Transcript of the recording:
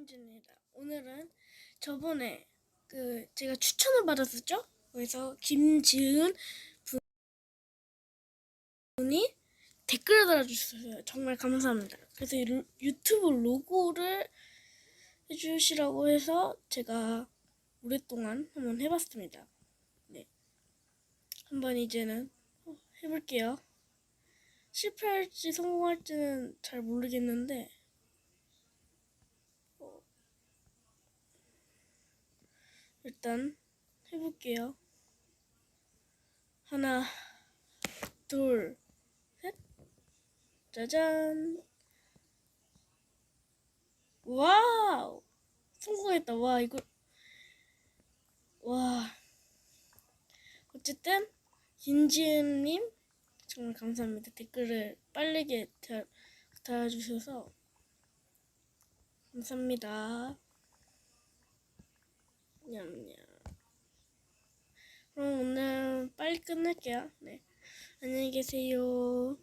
김민준입니다. 오늘은 저번에 그 제가 추천을 받았었죠? 그래서 김지은 분이 댓글을 달아주셨어요. 정말 감사합니다. 그래서 유튜브 로고를 해주시라고 해서 제가 오랫동안 한번 해봤습니다. 네. 한번 이제는 해볼게요. 실패할지 성공할지는 잘 모르겠는데 일단 해볼게요. 하나, 둘, 셋. 짜잔. 와우. 성공했다. 와, 이거. 와. 어쨌든, 김지은님, 정말 감사합니다. 댓글을 빠르게 달, 달아주셔서. 감사합니다. 끝낼게요. 네. 안녕히 계세요.